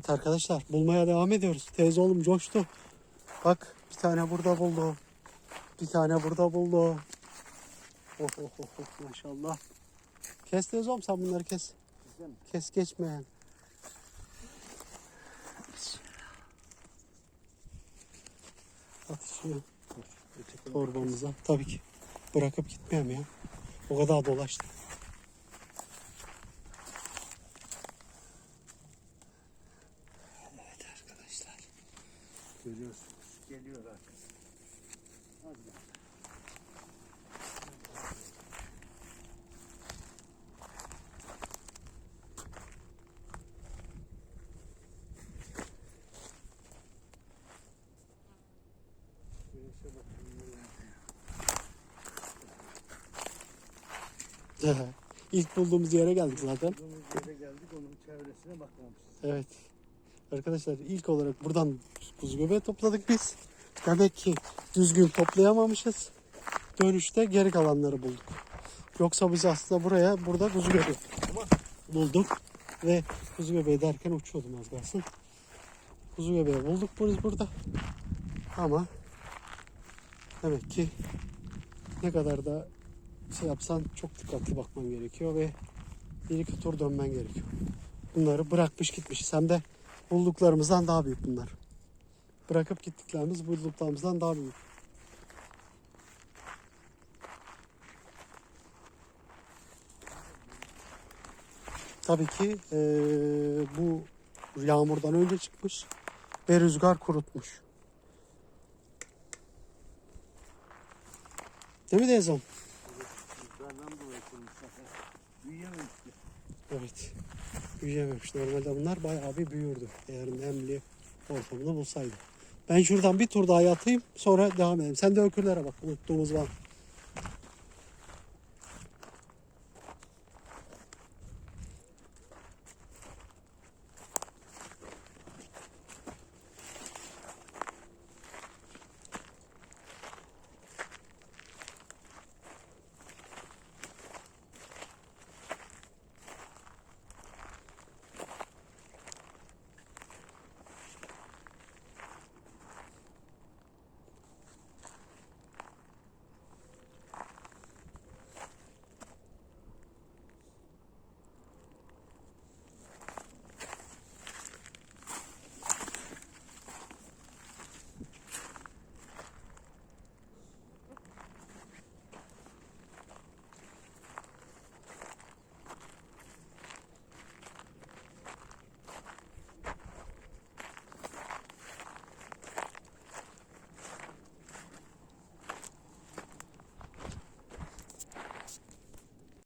Evet arkadaşlar bulmaya devam ediyoruz. Teyze oğlum coştu. Bak bir tane burada buldu. Bir tane burada buldu. Oh oh oh, oh maşallah. Kes teyze oğlum sen bunları kes. Kes geçmeyen. Atışıyor torbamıza. Tabii ki. Bırakıp gitmeyeyim ya. O kadar dolaştı. Görüyorsunuz. Geliyor. Güneşe bakın nerelerde. İlk bulduğumuz yere geldik zaten. Bulduğumuz yere geldik onun çevresine bakmamışız. Evet. Arkadaşlar ilk olarak buradan kuzu göbeği topladık biz. Demek ki düzgün toplayamamışız. Dönüşte geri kalanları bulduk. Yoksa biz aslında buraya burada kuzu göbeği bulduk. Ve kuzu göbeği derken uçuyordum az kalsın. Kuzu göbeği bulduk biz burada. Ama demek ki ne kadar da şey yapsan çok dikkatli bakman gerekiyor ve bir iki tur dönmen gerekiyor. Bunları bırakmış gitmişiz. Hem de bulduklarımızdan daha büyük bunlar. Bırakıp gittiklerimiz bulduklarımızdan daha büyük. Tabii ki eee, bu yağmurdan önce çıkmış ve rüzgar kurutmuş. Değil mi kurmuşlar. Büyüyememişti. Evet. Büyüyememiş. Normalde bunlar bayağı bir büyürdü. Eğer nemli ortamını bulsaydı. Ben şuradan bir tur daha yatayım sonra devam edelim. Sen de ökürlere bak. Unuttuğumuz var.